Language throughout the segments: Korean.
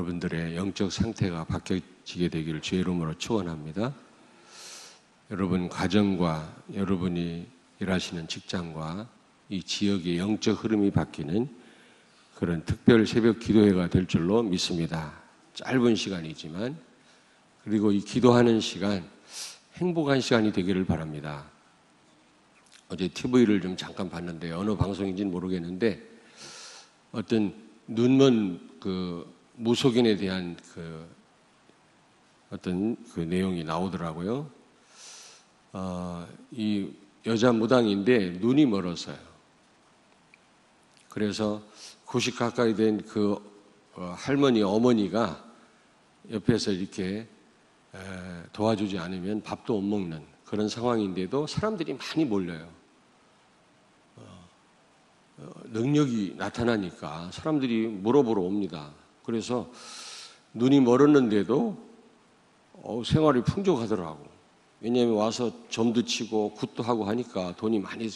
여러분들의 영적 상태가 바뀌어지게 되기를 주의 이름으로 축원합니다. 여러분 가정과 여러분이 일하시는 직장과 이 지역의 영적 흐름이 바뀌는 그런 특별 새벽 기도회가 될 줄로 믿습니다. 짧은 시간이지만 그리고 이 기도하는 시간 행복한 시간이 되기를 바랍니다. 어제 TV를 좀 잠깐 봤는데 어느 방송인지는 모르겠는데 어떤 눈먼 그 무속인에 대한 그 어떤 그 내용이 나오더라고요. 어, 이 여자 무당인데 눈이 멀었어요. 그래서 90 가까이 된그 어, 할머니 어머니가 옆에서 이렇게 에, 도와주지 않으면 밥도 못 먹는 그런 상황인데도 사람들이 많이 몰려요. 어, 어, 능력이 나타나니까 사람들이 물어보러 옵니다. 그래서 눈이 멀었는데도 어, 생활이 풍족하더라고. 왜냐하면 와서 점도 치고 굿도 하고 하니까 돈이 많이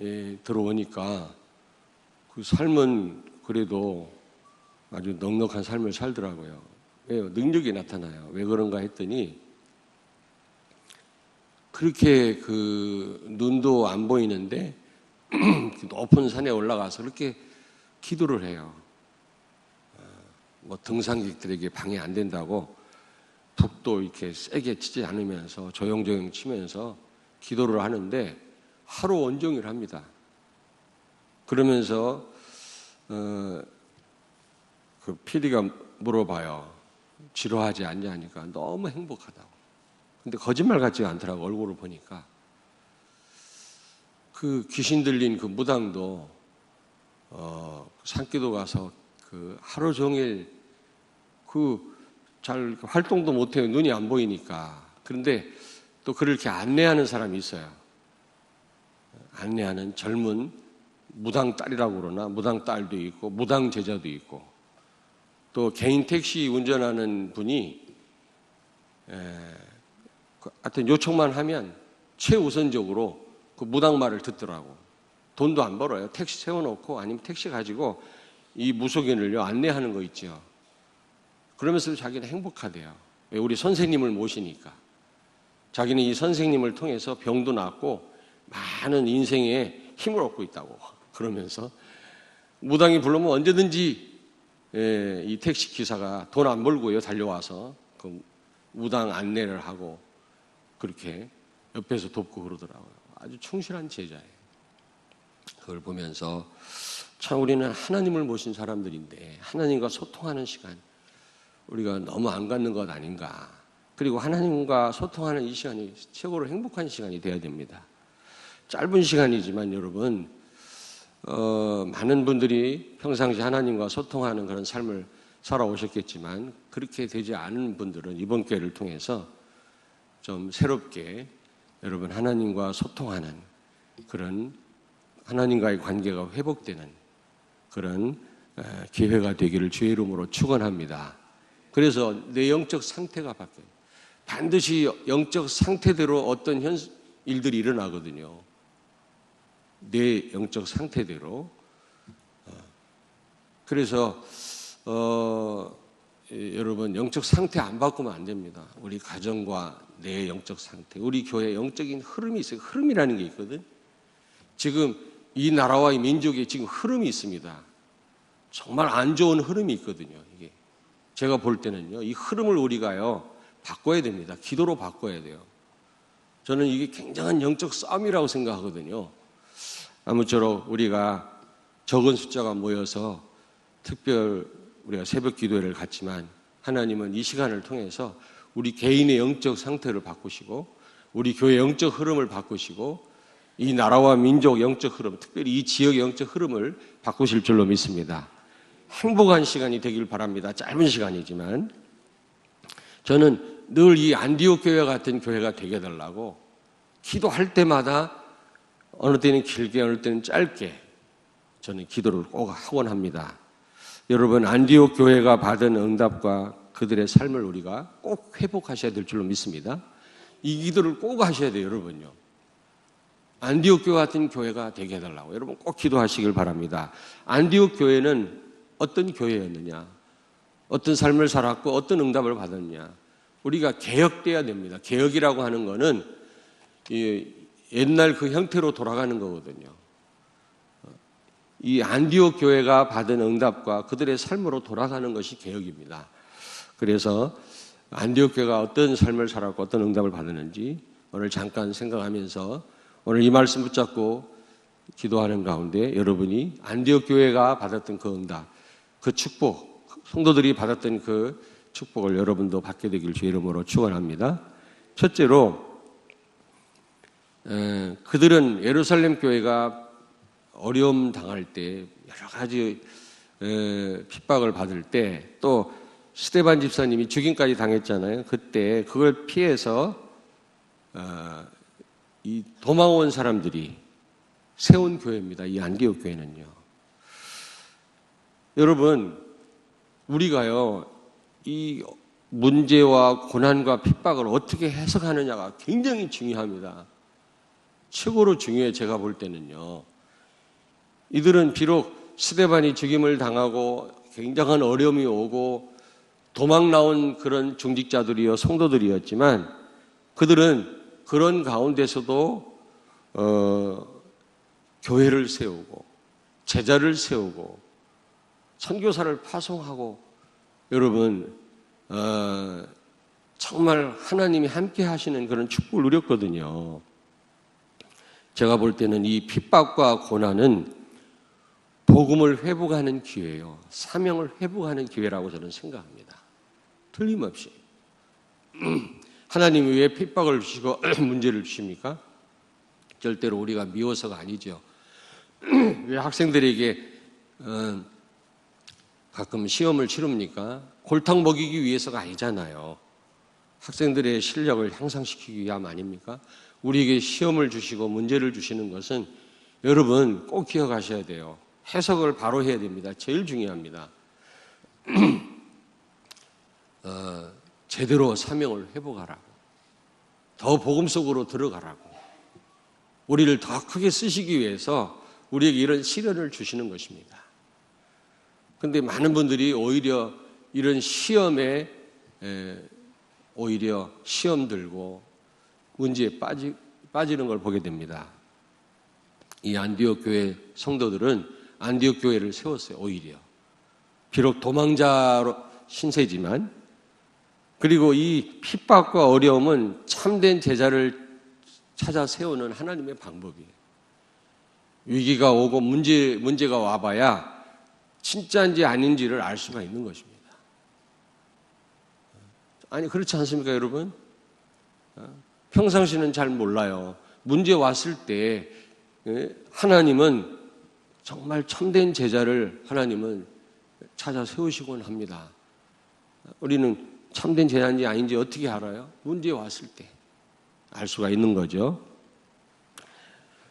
예, 들어오니까 그 삶은 그래도 아주 넉넉한 삶을 살더라고요. 왜요? 능력이 나타나요. 왜 그런가 했더니 그렇게 그 눈도 안 보이는데 그 높은 산에 올라가서 그렇게 기도를 해요. 어, 뭐 등산객들에게 방해 안 된다고 북도 이렇게 세게 치지 않으면서 조용조용 치면서 기도를 하는데 하루 온종일 합니다. 그러면서 어, 그 PD가 물어봐요. 지루하지 않냐 하니까 너무 행복하다고. 근데 거짓말 같지가 않더라고 얼굴을 보니까. 그 귀신 들린 그 무당도 어, 산기도 가서 그 하루 종일 그 잘 활동도 못해요. 눈이 안 보이니까. 그런데 또 그렇게 안내하는 사람이 있어요. 안내하는 젊은 무당 딸이라고 그러나 무당 딸도 있고 무당 제자도 있고 또 개인 택시 운전하는 분이 에, 그 하여튼 요청만 하면 최우선적으로 그 무당 말을 듣더라고. 돈도 안 벌어요. 택시 세워놓고 아니면 택시 가지고 이 무속인을요 안내하는 거 있죠. 그러면서도 자기는 행복하대요. 왜 우리 선생님을 모시니까. 자기는 이 선생님을 통해서 병도 낫고 많은 인생에 힘을 얻고 있다고. 그러면서 무당이 불러면 언제든지 예, 이 택시 기사가 돈 안 벌고요 달려와서 그 무당 안내를 하고 그렇게 옆에서 돕고 그러더라고요. 아주 충실한 제자예요. 그걸 보면서 참 우리는 하나님을 모신 사람들인데 하나님과 소통하는 시간 우리가 너무 안 갖는 것 아닌가. 그리고 하나님과 소통하는 이 시간이 최고로 행복한 시간이 되어야 됩니다. 짧은 시간이지만 여러분 어, 많은 분들이 평상시 하나님과 소통하는 그런 삶을 살아오셨겠지만 그렇게 되지 않은 분들은 이번 기회를 통해서 좀 새롭게 여러분 하나님과 소통하는 그런 하나님과의 관계가 회복되는 그런 기회가 되기를 주의 이름으로 축원합니다. 그래서 내 영적 상태가 바뀌어요. 반드시 영적 상태대로 어떤 현 일들이 일어나거든요. 내 영적 상태대로. 어, 그래서 어, 여러분 영적 상태 안 바꾸면 안 됩니다. 우리 가정과 내 영적 상태, 우리 교회 영적인 흐름이 있어요. 흐름이라는 게 있거든. 지금 이 나라와 이 민족에 지금 흐름이 있습니다. 정말 안 좋은 흐름이 있거든요. 이게 제가 볼 때는요, 이 흐름을 우리가요 바꿔야 됩니다. 기도로 바꿔야 돼요. 저는 이게 굉장한 영적 싸움이라고 생각하거든요. 아무쪼록 우리가 적은 숫자가 모여서 특별 우리가 새벽 기도회를 갖지만 하나님은 이 시간을 통해서 우리 개인의 영적 상태를 바꾸시고 우리 교회 영적 흐름을 바꾸시고 이 나라와 민족 영적 흐름, 특별히 이 지역의 영적 흐름을 바꾸실 줄로 믿습니다. 행복한 시간이 되길 바랍니다. 짧은 시간이지만 저는 늘 이 안디옥 교회 같은 교회가 되게 달라고 기도할 때마다 어느 때는 길게 어느 때는 짧게 저는 기도를 꼭 하곤 합니다. 여러분 안디옥 교회가 받은 응답과 그들의 삶을 우리가 꼭 회복하셔야 될 줄로 믿습니다. 이 기도를 꼭 하셔야 돼요, 여러분요. 안디옥 교회 같은 교회가 되게 해달라고 여러분 꼭 기도하시길 바랍니다. 안디옥 교회는 어떤 교회였느냐? 어떤 삶을 살았고 어떤 응답을 받았냐. 우리가 개혁돼야 됩니다. 개혁이라고 하는 거는 이 옛날 그 형태로 돌아가는 거거든요. 이 안디옥 교회가 받은 응답과 그들의 삶으로 돌아가는 것이 개혁입니다. 그래서 안디옥 교회가 어떤 삶을 살았고 어떤 응답을 받았는지 오늘 잠깐 생각하면서 오늘 이 말씀 붙잡고 기도하는 가운데 여러분이 안디옥 교회가 받았던 그 응답, 그 축복, 성도들이 받았던 그 축복을 여러분도 받게 되길 주 이름으로 축원합니다. 첫째로 에, 그들은 예루살렘 교회가 어려움 당할 때 여러 가지 에, 핍박을 받을 때 또 스테반 집사님이 죽임까지 당했잖아요. 그때 그걸 피해서 어, 이 도망온 사람들이 세운 교회입니다. 이 안디옥 교회는요. 여러분 우리가요 이 문제와 고난과 핍박을 어떻게 해석하느냐가 굉장히 중요합니다. 최고로 중요해 제가 볼 때는요. 이들은 비록 스데반이 죽임을 당하고 굉장한 어려움이 오고 도망 나온 그런 중직자들이요 성도들이었지만 그들은 그런 가운데서도 어, 교회를 세우고 제자를 세우고 선교사를 파송하고 여러분 어, 정말 하나님이 함께 하시는 그런 축복을 누렸거든요. 제가 볼 때는 이 핍박과 고난은 복음을 회복하는 기회예요. 사명을 회복하는 기회라고 저는 생각합니다. 틀림없이. 하나님이 왜 핍박을 주시고 문제를 주십니까? 절대로 우리가 미워서가 아니죠. 왜 학생들에게 어, 가끔 시험을 치릅니까? 골탕 먹이기 위해서가 아니잖아요. 학생들의 실력을 향상시키기 위함 아닙니까? 우리에게 시험을 주시고 문제를 주시는 것은 여러분 꼭 기억하셔야 돼요. 해석을 바로 해야 됩니다. 제일 중요합니다. 어, 제대로 사명을 회복하라고. 더 복음 속으로 들어가라고. 우리를 더 크게 쓰시기 위해서 우리에게 이런 시련을 주시는 것입니다. 근데 많은 분들이 오히려 이런 시험에 에, 오히려 시험 들고 문제에 빠지, 빠지는 걸 보게 됩니다. 이 안디옥 교회 성도들은 안디옥 교회를 세웠어요, 오히려. 비록 도망자 신세지만, 그리고 이 핍박과 어려움은 참된 제자를 찾아 세우는 하나님의 방법이에요. 위기가 오고 문제, 문제가 와봐야 진짜인지 아닌지를 알 수가 있는 것입니다. 아니, 그렇지 않습니까, 여러분? 평상시는 잘 몰라요. 문제 왔을 때 예, 하나님은 정말 참된 제자를 하나님은 찾아 세우시곤 합니다. 우리는 참된 제자인지 아닌지 어떻게 알아요? 문제 왔을 때 알 수가 있는 거죠.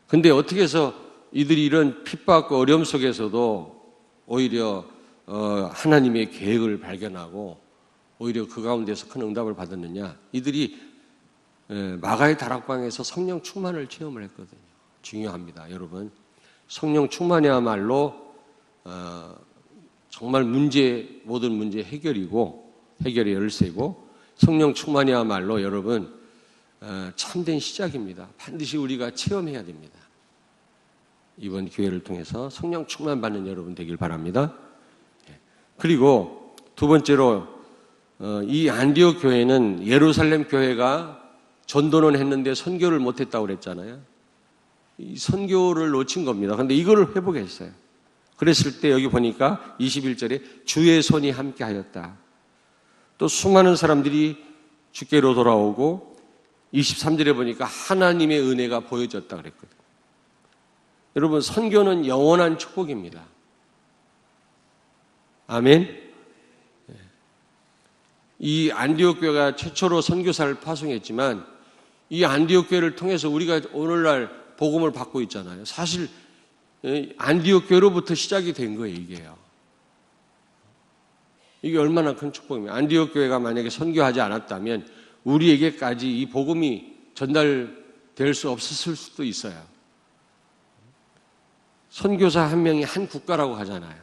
근데 어떻게 해서 이들이 이런 핍박과 어려움 속에서도 오히려 어, 하나님의 계획을 발견하고 오히려 그 가운데서 큰 응답을 받았느냐? 이들이 예, 마가의 다락방에서 성령 충만을 체험을 했거든요. 중요합니다, 여러분. 성령 충만이야말로 어, 정말 문제 모든 문제 해결이고 해결의 열쇠고 성령 충만이야말로 여러분 어, 참된 시작입니다. 반드시 우리가 체험해야 됩니다. 이번 기회를 통해서 성령 충만 받는 여러분 되길 바랍니다. 예. 그리고 두 번째로 어, 이 안디옥 교회는 예루살렘 교회가 전도는 했는데 선교를 못했다고 그랬잖아요. 이 선교를 놓친 겁니다. 근데 이거를 회복했어요. 그랬을 때 여기 보니까 21절에 주의 손이 함께 하였다. 또 수많은 사람들이 주께로 돌아오고 23절에 보니까 하나님의 은혜가 보여졌다 그랬거든요. 여러분, 선교는 영원한 축복입니다. 아멘. 예. 이 안디옥 교회가 최초로 선교사를 파송했지만 이 안디옥 교회를 통해서 우리가 오늘날 복음을 받고 있잖아요. 사실 안디옥 교회로부터 시작이 된 거예요, 이게요. 이게 얼마나 큰 축복입니까? 안디옥 교회가 만약에 선교하지 않았다면 우리에게까지 이 복음이 전달될 수 없었을 수도 있어요. 선교사 한 명이 한 국가라고 하잖아요.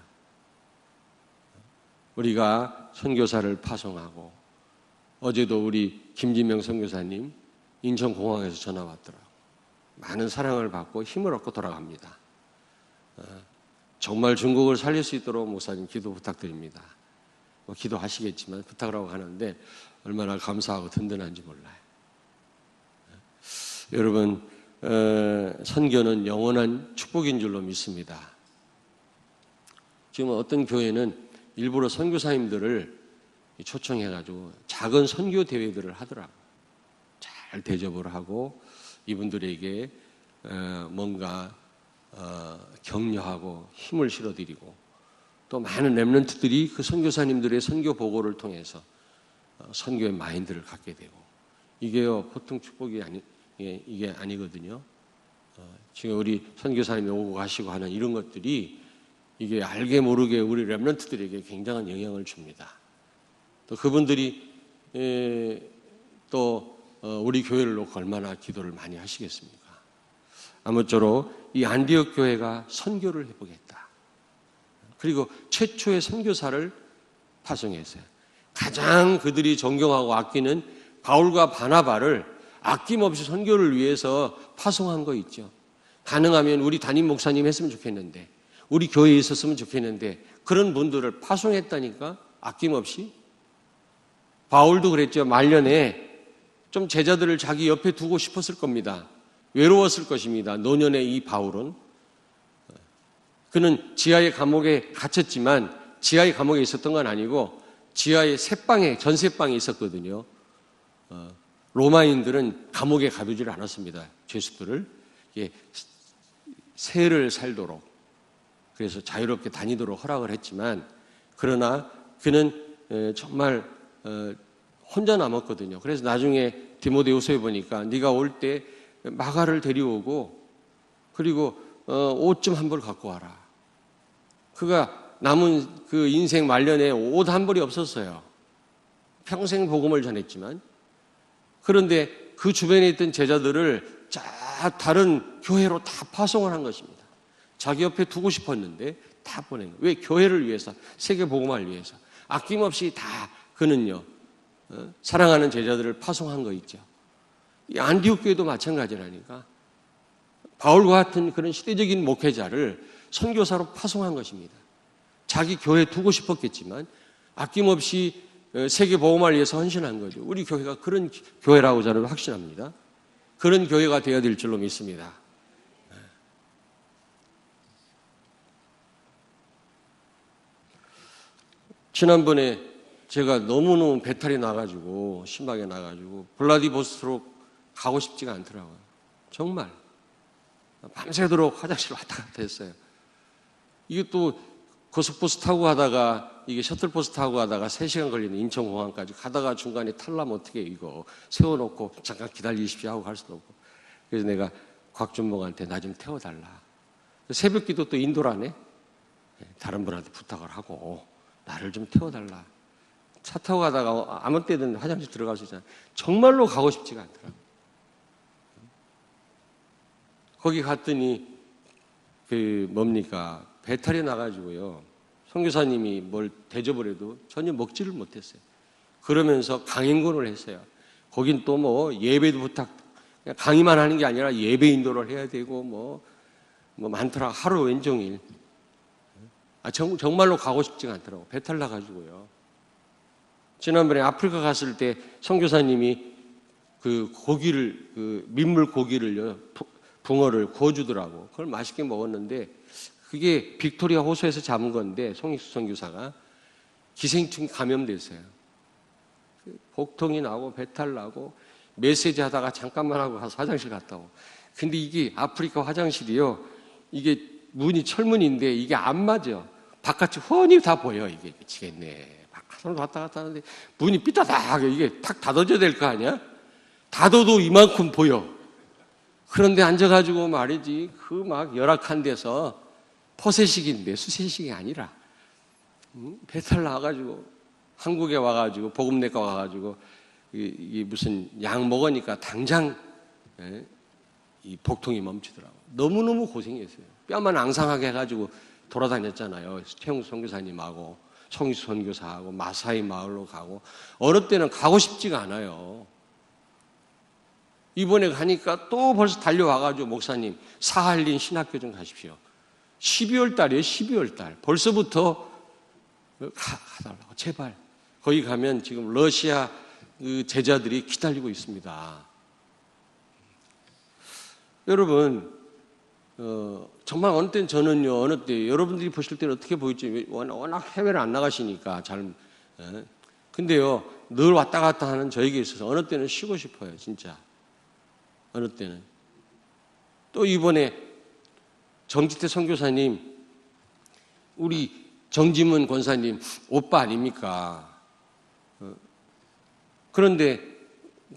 우리가 선교사를 파송하고 어제도 우리 김진명 선교사님 인천공항에서 전화 왔더라고. 많은 사랑을 받고 힘을 얻고 돌아갑니다. 어, 정말 중국을 살릴 수 있도록 목사님 기도 부탁드립니다. 뭐 기도하시겠지만 부탁을 하고 하는데 얼마나 감사하고 든든한지 몰라요. 어, 여러분 어, 선교는 영원한 축복인 줄로 믿습니다. 지금 어떤 교회는 일부러 선교사님들을 초청해가지고 작은 선교 대회들을 하더라고. 잘 대접을 하고 이분들에게 어, 뭔가 어, 격려하고 힘을 실어드리고 또 많은 렘런트들이 그 선교사님들의 선교 보고를 통해서 어, 선교의 마인드를 갖게 되고 이게요 보통 축복이 아니 예, 이게 아니거든요. 지금 우리 선교사님이 오고 가시고 하는 이런 것들이 이게 알게 모르게 우리 렘런트들에게 굉장한 영향을 줍니다. 또 그분들이 에, 또 어, 우리 교회를 놓고 얼마나 기도를 많이 하시겠습니까? 아무쪼록 이 안디옥 교회가 선교를 해보겠다. 그리고 최초의 선교사를 파송했어요. 가장 그들이 존경하고 아끼는 바울과 바나바를 아낌없이 선교를 위해서 파송한 거 있죠. 가능하면 우리 담임 목사님 했으면 좋겠는데, 우리 교회에 있었으면 좋겠는데, 그런 분들을 파송했다니까, 아낌없이. 바울도 그랬죠. 말년에 좀 제자들을 자기 옆에 두고 싶었을 겁니다. 외로웠을 것입니다. 노년의 이 바울은. 그는 지하의 감옥에 갇혔지만 지하의 감옥에 있었던 건 아니고 지하의 새방에, 전세방에 있었거든요. 어, 로마인들은 감옥에 가두지를 않았습니다. 죄수들을. 예, 세를 살도록. 그래서 자유롭게 다니도록 허락을 했지만 그러나 그는 정말 어, 혼자 남았거든요. 그래서 나중에 디모데후서에 보니까 네가 올 때 마가를 데려오고 그리고 어, 옷 좀 한 벌 갖고 와라. 그가 남은 그 인생 말년에 옷 한 벌이 없었어요. 평생 복음을 전했지만 그런데 그 주변에 있던 제자들을 쫙 다른 교회로 다 파송을 한 것입니다. 자기 옆에 두고 싶었는데 다 보낸 거예요. 왜? 교회를 위해서, 세계 복음화를 위해서. 아낌없이 다 그는요, 어? 사랑하는 제자들을 파송한 거 있죠. 이 안디옥 교회도 마찬가지라니까. 바울과 같은 그런 시대적인 목회자를 선교사로 파송한 것입니다. 자기 교회 두고 싶었겠지만 아낌없이 어, 세계 보험을 위해서 헌신한 거죠. 우리 교회가 그런 교회라고 저는 확신합니다. 그런 교회가 되어야 될 줄로 믿습니다. 지난번에 제가 너무너무 배탈이 나가지고 심하게 나가지고 블라디보스토록 가고 싶지가 않더라고요. 정말 밤새도록 화장실 왔다 갔다 했어요. 이게 또 고속버스 타고 가다가 이게 셔틀버스 타고 가다가 3시간 걸리는 인천공항까지 가다가 중간에 탈라면 어떻게 이거 세워놓고 잠깐 기다리십시오 하고 갈 수도 없고 그래서 내가 곽준봉한테 나 좀 태워달라. 새벽 기도 또 인도라네. 다른 분한테 부탁을 하고 나를 좀 태워달라. 차 타고 가다가 아무 때든 화장실 들어갈 수 있잖아. 정말로 가고 싶지가 않더라. 거기 갔더니 그 뭡니까 배탈이 나가지고요. 선교사님이 뭘 대접을 해도 전혀 먹지를 못했어요. 그러면서 강행군을 했어요. 거긴 또 뭐 예배도 부탁, 강의만 하는 게 아니라 예배 인도를 해야 되고 뭐, 뭐 많더라. 하루 왼종일. 아, 정, 정말로 가고 싶지가 않더라고. 배탈 나가지고요. 지난번에 아프리카 갔을 때 선교사님이 그 고기를 그 민물 고기를요 붕어를 구워주더라고. 그걸 맛있게 먹었는데 그게 빅토리아 호수에서 잡은 건데 송익수 선교사가 기생충 감염됐어요. 그 복통이 나고 배탈 나고 메시지 하다가 잠깐만 하고 가서 화장실 갔다 오고. 근데 이게 아프리카 화장실이요. 이게 문이 철문인데 이게 안 맞아. 바깥이 훤히 다 보여. 이게 미치겠네. 사람도 왔다 갔다 하는데 문이 삐딱하게 이게 탁 닫아줘야 될 거 아니야? 닫아도 이만큼 보여. 그런데 앉아가지고 말이지 그 막 열악한 데서 포세식인데 수세식이 아니라 음? 배탈 나가지고 한국에 와가지고 보금내과 와가지고 이, 무슨 약 먹으니까 당장 예? 이 복통이 멈추더라고. 너무 너무 고생했어요. 뼈만 앙상하게 해가지고 돌아다녔잖아요. 최영 선교사님하고 성수 선교사하고 마사이 마을로 가고 어느 때는 가고 싶지가 않아요. 이번에 가니까 또 벌써 달려와가지고 목사님 사할린 신학교 좀 가십시오. 12월 달이에요. 12월 달. 벌써부터 가, 가달라고 제발. 거기 가면 지금 러시아 그 제자들이 기다리고 있습니다. 여러분 어, 정말 어느 때는 저는요 어느 때 여러분들이 보실 때는 어떻게 보일지 워낙, 해외를 안 나가시니까 잘 에? 근데요 늘 왔다 갔다 하는 저에게 있어서 어느 때는 쉬고 싶어요 진짜 어느 때는 또 이번에 정지태 선교사님 우리 정지문 권사님 오빠 아닙니까 어, 그런데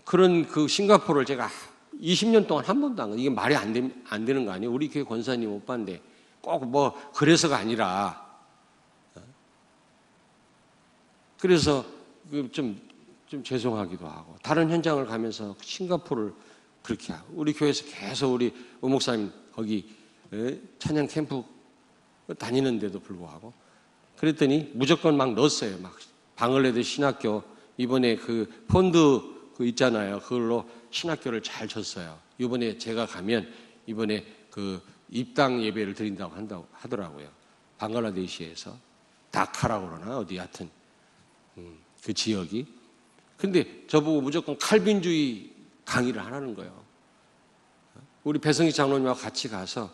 그런 그 싱가포르를 제가 20년 동안 한 번도 안 가. 이게 말이 안, 되, 안 되는 거 아니에요? 우리 교회 권사님 오빠인데 꼭 뭐 그래서가 아니라 어? 그래서 좀, 좀 죄송하기도 하고 다른 현장을 가면서 싱가포르를 그렇게 하고 우리 교회에서 계속 우리 우목사님 거기 에, 찬양 캠프 다니는데도 불구하고 그랬더니 무조건 막 넣었어요. 막 방글라데시 신학교 이번에 그 폰드 그 있잖아요. 그걸로 신학교를 잘 쳤어요. 이번에 제가 가면 이번에 그 입당 예배를 드린다고 한다고 하더라고요. 방글라데시에서 다카라고 그러나 어디 하여튼 음, 그 지역이. 근데 저보고 무조건 칼빈주의 강의를 하라는 거예요. 우리 배성희 장로님하고 같이 가서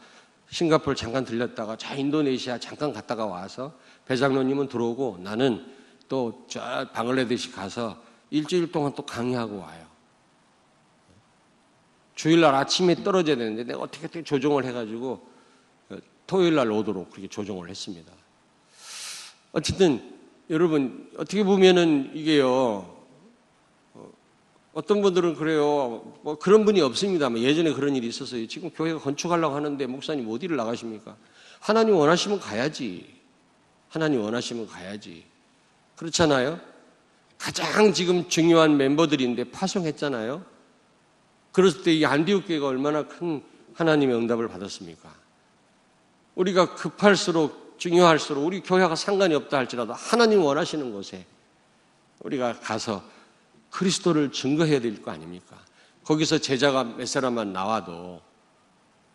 싱가포르 잠깐 들렸다가 자 인도네시아 잠깐 갔다가 와서 배 장로님은 들어오고 나는 또 저 방글라데시 가서 일주일 동안 또 강의하고 와요. 주일날 아침에 떨어져야 되는데 내가 어떻게 어떻게 조정을 해가지고 토요일날 오도록 그렇게 조정을 했습니다. 어쨌든 여러분 어떻게 보면은 이게요 어떤 분들은 그래요 뭐 그런 분이 없습니다만 예전에 그런 일이 있었어요. 지금 교회가 건축하려고 하는데 목사님 어디를 나가십니까? 하나님 원하시면 가야지. 하나님 원하시면 가야지. 그렇잖아요. 가장 지금 중요한 멤버들인데 파송했잖아요. 그랬을 때 이 안디옥 교회가 얼마나 큰 하나님의 응답을 받았습니까? 우리가 급할수록 중요할수록 우리 교회가 상관이 없다 할지라도 하나님 원하시는 곳에 우리가 가서 그리스도를 증거해야 될 거 아닙니까? 거기서 제자가 몇 사람만 나와도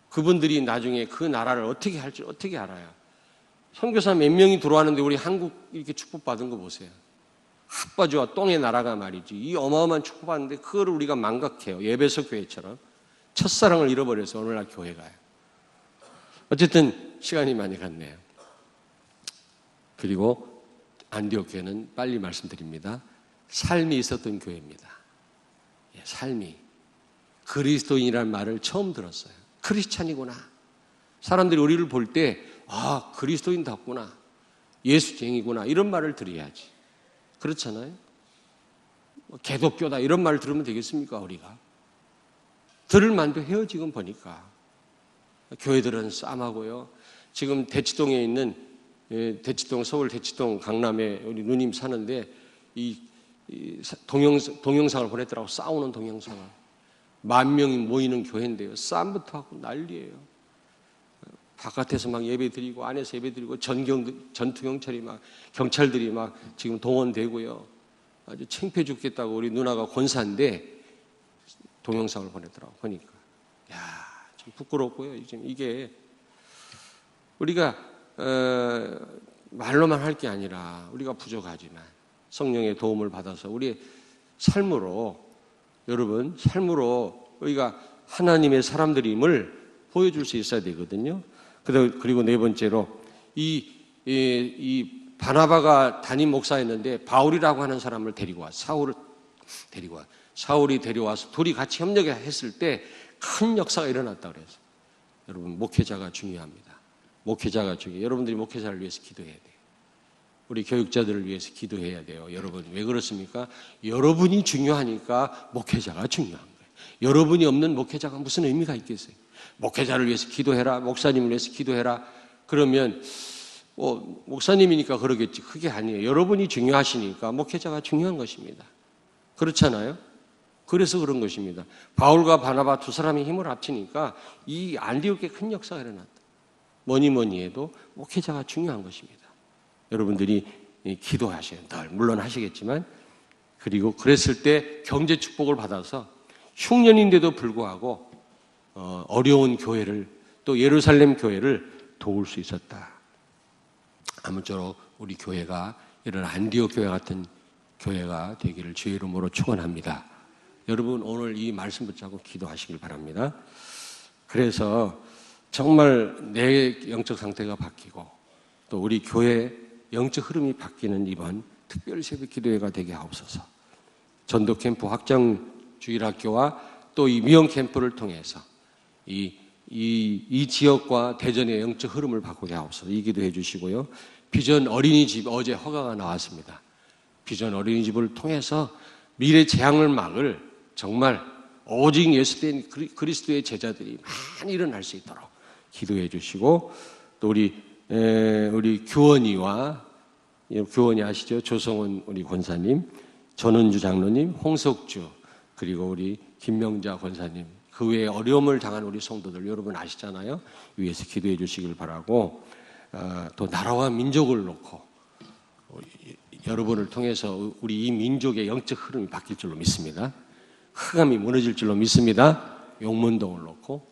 그분들이 나중에 그 나라를 어떻게 할지 어떻게 알아요? 선교사 몇 명이 들어왔는데 우리 한국 이렇게 축복받은 거 보세요. 핫바지와 똥의 나라가 말이지. 이 어마어마한 축복받는데 그거를 우리가 망각해요. 예배석 교회처럼. 첫사랑을 잃어버려서 오늘날 교회 가요. 어쨌든 시간이 많이 갔네요. 그리고 안디옥 교회는 빨리 말씀드립니다. 삶이 있었던 교회입니다. 예, 삶이. 그리스도인이라는 말을 처음 들었어요. 크리스찬이구나. 사람들이 우리를 볼 때, 아, 그리스도인답구나. 예수쟁이구나. 이런 말을 드려야지. 그렇잖아요? 뭐 개독교다. 이런 말을 들으면 되겠습니까, 우리가? 들을 만도 해요, 지금 보니까. 교회들은 쌈하고요. 지금 대치동에 있는, 예, 대치동, 서울 대치동 강남에 우리 누님 사는데, 이 동영상, 동영상을 보냈더라고 싸우는 동영상을. 만 명이 모이는 교회인데요. 싸움부터 하고 난리예요. 바깥에서 막 예배 드리고 안에서 예배 드리고 전경 전투 경찰이 막 경찰들이 막 지금 동원되고요. 아주 창피해 죽겠다고 우리 누나가 권사인데 동영상을 보냈더라고 보니까. 야좀 부끄럽고요 이게 우리가 어, 말로만 할 게 아니라 우리가 부족하지만 성령의 도움을 받아서 우리 삶으로 여러분 삶으로 우리가 하나님의 사람들임을 보여줄 수 있어야 되거든요. 그리고 네 번째로 이, 이, 이 바나바가 담임 목사였는데 바울이라고 하는 사람을 데리고 와 사울을 데리고 와 사울이 데려와서 둘이 같이 협력했을 때 큰 역사가 일어났다 그래서 여러분 목회자가 중요합니다. 목회자가 중요. 여러분들이 목회자를 위해서 기도해야 돼요. 우리 교육자들을 위해서 기도해야 돼요. 여러분, 왜 그렇습니까? 여러분이 중요하니까 목회자가 중요한 거예요. 여러분이 없는 목회자가 무슨 의미가 있겠어요? 목회자를 위해서 기도해라. 목사님을 위해서 기도해라. 그러면, 뭐, 목사님이니까 그러겠지. 그게 아니에요. 여러분이 중요하시니까 목회자가 중요한 것입니다. 그렇잖아요? 그래서 그런 것입니다. 바울과 바나바 두 사람이 힘을 합치니까 이 안디옥에 큰 역사가 일어났다. 뭐니 뭐니 해도 목회자가 중요한 것입니다. 여러분들이 이 기도하셔요. 늘 물론 하시겠지만 그리고 그랬을 때 경제 축복을 받아서 흉년인데도 불구하고 어, 어려운 교회를 또 예루살렘 교회를 도울 수 있었다. 아무쪼록 우리 교회가 이런 안디옥 교회 같은 교회가 되기를 주의 이름으로 축원합니다. 여러분 오늘 이 말씀 붙잡고 기도하시길 바랍니다. 그래서 정말 내 영적 상태가 바뀌고 또 우리 교회 영적 흐름이 바뀌는 이번 특별 새벽 기도회가 되게 하옵소서. 전도 캠프 확장 주일 학교와 또 이 미영 캠프를 통해서 이, 이, 이 지역과 대전의 영적 흐름을 바꾸게 하옵소서. 이 기도해 주시고요. 비전 어린이집 어제 허가가 나왔습니다. 비전 어린이집을 통해서 미래 재앙을 막을 정말 오직 예수된 그리- 그리스도의 제자들이 많이 일어날 수 있도록 기도해 주시고 또 우리 에, 우리 교원이와 예, 교원이 아시죠? 조성훈 우리 권사님, 전은주 장로님, 홍석주 그리고 우리 김명자 권사님 그 외에 어려움을 당한 우리 성도들 여러분 아시잖아요. 위에서 기도해 주시길 바라고 아, 또 나라와 민족을 놓고 여러분을 통해서 우리 이 민족의 영적 흐름이 바뀔 줄로 믿습니다. 흑암이 무너질 줄로 믿습니다. 용문동을 놓고